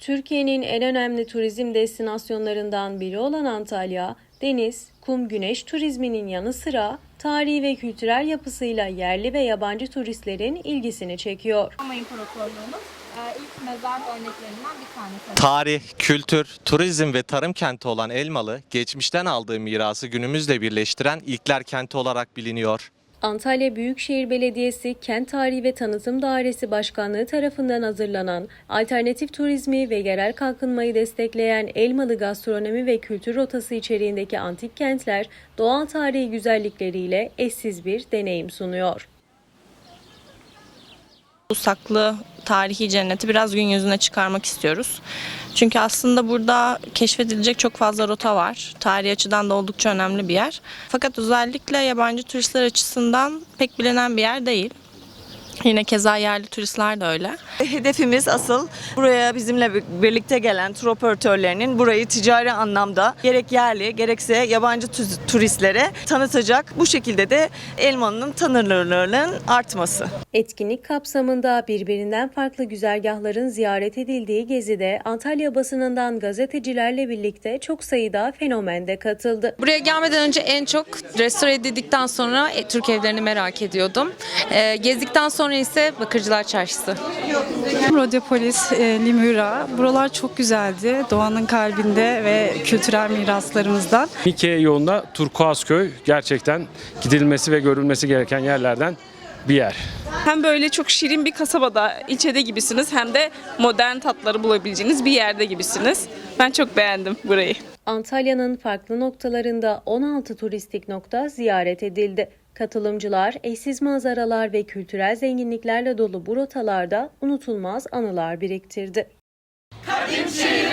Türkiye'nin en önemli turizm destinasyonlarından biri olan Antalya, deniz, kum, güneş turizminin yanı sıra tarihi ve kültürel yapısıyla yerli ve yabancı turistlerin ilgisini çekiyor. Roma İmparatorluğu'nun e, ilk mezar örneklerinden bir tanesi. Tarih, kültür, turizm ve tarım kenti olan Elmalı, geçmişten aldığı mirası günümüzle birleştiren ilkler kenti olarak biliniyor. Antalya Büyükşehir Belediyesi Kent Tarihi ve Tanıtım Dairesi Başkanlığı tarafından hazırlanan alternatif turizmi ve yerel kalkınmayı destekleyen Elmalı Gastronomi ve Kültür Rotası içeriğindeki antik kentler doğal tarihi güzellikleriyle eşsiz bir deneyim sunuyor. Bu saklı tarihi cenneti biraz gün yüzüne çıkarmak istiyoruz. Çünkü aslında burada keşfedilecek çok fazla rota var. Tarihi açıdan da oldukça önemli bir yer. Fakat özellikle yabancı turistler açısından pek bilinen bir yer değil. Yine keza yerli turistler de öyle. Hedefimiz asıl buraya bizimle birlikte gelen tur operatörlerinin burayı ticari anlamda gerek yerli gerekse yabancı tu- turistlere tanıtacak. Bu şekilde de Elmalı'nın tanınırlığının artması. Etkinlik kapsamında birbirinden farklı güzergahların ziyaret edildiği gezide Antalya basınından gazetecilerle birlikte çok sayıda fenomen de katıldı. Buraya gelmeden önce en çok restore edildikten sonra e, Türk evlerini merak ediyordum. E, gezdikten sonra ise Bakırcılar Çarşısı. Rodyopolis, e, Limura. Buralar çok güzeldi. Doğanın kalbinde ve kültürel miraslarımızdan. Mikye yolunda Turkuazköy gerçekten gidilmesi ve görülmesi gereken yerlerden bir yer. Hem böyle çok şirin bir kasabada, ilçede gibisiniz hem de modern tatları bulabileceğiniz bir yerde gibisiniz. Ben çok beğendim burayı. Antalya'nın farklı noktalarında 16 turistik nokta ziyaret edildi. Katılımcılar eşsiz manzaralar ve kültürel zenginliklerle dolu bu rotalarda unutulmaz anılar biriktirdi. Kadim şehir